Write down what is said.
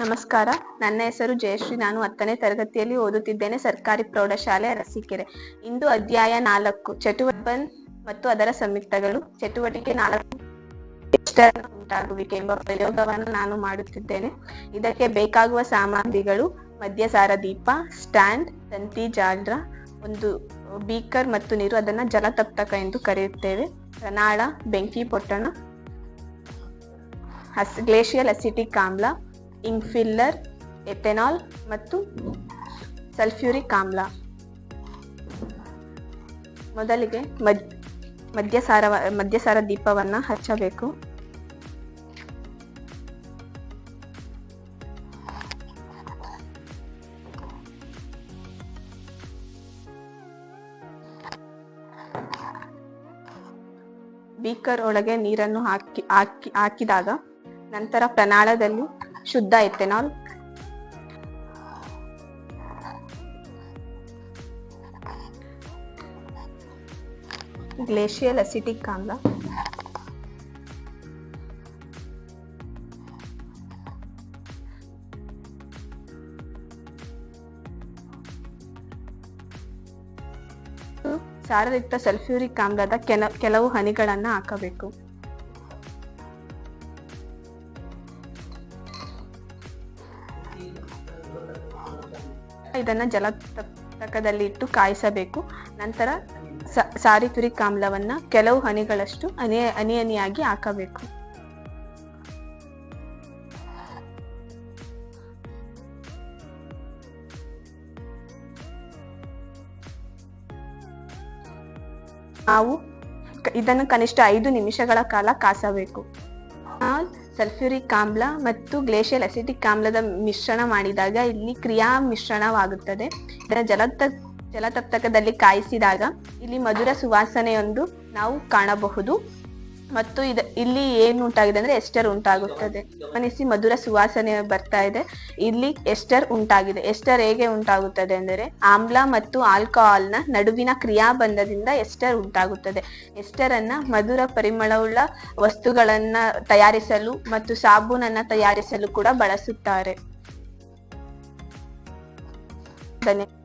ನಮಸ್ಕಾರ. ನನ್ನ ಹೆಸರು ಜಯಶ್ರೀ. ನಾನು ಹತ್ತನೇ ತರಗತಿಯಲ್ಲಿ ಓದುತ್ತಿದ್ದೇನೆ. ಸರ್ಕಾರಿ ಪ್ರೌಢಶಾಲೆ ಅರಸೀಕೆರೆ. ಇಂದು ಅಧ್ಯಾಯ ನಾಲ್ಕು, ಚಟುವಟಿಕೆ ಮತ್ತು ಅದರ ಸಂಯುಕ್ತಗಳು. ಚಟುವಟಿಕೆ ನಾಲ್ಕು ಉಂಟಾಗುವಿಕೆ ಎಂಬ ಪ್ರಯೋಗವನ್ನು ನಾನು ಮಾಡುತ್ತಿದ್ದೇನೆ. ಇದಕ್ಕೆ ಬೇಕಾಗುವ ಸಾಮಗ್ರಿಗಳು ಮದ್ಯಸಾರ ದೀಪ, ಸ್ಟ್ಯಾಂಡ್, ತಂತಿ, ಜಾಲ್ರ, ಒಂದು ಬೀಕರ್ ಮತ್ತು ನೀರು, ಅದನ್ನ ಜಲತಪ್ತಕ ಎಂದು ಕರೆಯುತ್ತೇವೆ. ಪ್ರನಾಳ ಬೆಂಕಿ, ಪೊಟ್ಟಣ, ಹಸ್, ಗ್ಲೇಷಿಯಲ್ ಅಸಿಟಿಕ್ ಆಮ್ಲ ಇಂಕ್ಫಿಲ್ಲರ್ ಎಥೆನಾಲ್ ಮತ್ತು ಸಲ್ಫ್ಯೂರಿಕ್ ಆಮ್ಲ. ಮೊದಲಿಗೆ ಮದ್, ಮದ್ಯಸಾರ ಮದ್ಯಸಾರ ದೀಪವನ್ನು ಹಚ್ಚಬೇಕು. ಬೀಕರ್ ಒಳಗೆ ನೀರನ್ನು ಹಾಕಿ ಹಾಕಿ, ಹಾಕಿದಾಗ ನಂತರ ಪ್ರಣಾಳದಲ್ಲಿ ಶುದ್ಧ ಎಥೆನಾಲ್ ಗ್ಲೇಷಿಯಲ್ ಅಸಿಟಿಕ್ ಆಮ್ಲ. ಸಾರಯುಕ್ತ ಸಲ್ಫ್ಯೂರಿಕ್ ಆಮ್ಲದ ಕೆಲ ಕೆಲವು ಹನಿಗಳನ್ನು ಹಾಕಬೇಕು. ಇದನ್ನ ಜಲತಕ್ಕದಲ್ಲಿ ಇಟ್ಟು ಕಾಯಿಸಬೇಕು. ನಂತರ ಸಾರಿತುರಿಕ್ ಆಮ್ಲವನ್ನ ಕೆಲವು ಹನಿಗಳಷ್ಟು ಹನಿ ಹನಿ ಹನಿಯಾಗಿ ಹಾಕಬೇಕು. ನಾವು ಇದನ್ನು ಕನಿಷ್ಠ ಐದು ನಿಮಿಷಗಳ ಕಾಲ ಕಾಸಬೇಕು. ಸಲ್ಫ್ಯೂರಿಕ್ ಆಮ್ಲ ಮತ್ತು ಗ್ಲೇಷಿಯಲ್ ಅಸಿಟಿಕ್ ಆಮ್ಲದ ಮಿಶ್ರಣ ಮಾಡಿದಾಗ ಇಲ್ಲಿ ಕ್ರಿಯಾ ಮಿಶ್ರಣವಾಗುತ್ತದೆ. ಇದನ್ನು ಜಲತ, ಜಲತಪ್ತಕದಲ್ಲಿ ಕಾಯಿಸಿದಾಗ ಇಲ್ಲಿ ಮಧುರ ಸುವಾಸನೆಯೊಂದು ನಾವು ಕಾಣಬಹುದು. ಮತ್ತು ಇದ ಇಲ್ಲಿ ಏನು ಉಂಟಾಗಿದೆ ಅಂದ್ರೆ ಎಸ್ಟರ್ ಉಂಟಾಗುತ್ತದೆ. ಗಮನಿಸಿ ಮಧುರ ಸುವಾಸನೆ ಬರ್ತಾ ಇದೆ. ಇಲ್ಲಿ ಎಸ್ಟರ್ ಉಂಟಾಗಿದೆ. ಎಸ್ಟರ್ ಹೇಗೆ ಉಂಟಾಗುತ್ತದೆ ಅಂದರೆ ಆಮ್ಲ ಮತ್ತು ಆಲ್ಕೋಹಾಲ್ನ ನಡುವಿನ ಕ್ರಿಯಾಬಂಧದಿಂದ ಎಸ್ಟರ್ ಉಂಟಾಗುತ್ತದೆ. ಎಸ್ಟರ್ ಅನ್ನ ಮಧುರ ಪರಿಮಳವುಳ್ಳ ವಸ್ತುಗಳನ್ನ ತಯಾರಿಸಲು ಮತ್ತು ಸಾಬೂನನ್ನ ತಯಾರಿಸಲು ಕೂಡ ಬಳಸುತ್ತಾರೆ. ಧನ್ಯ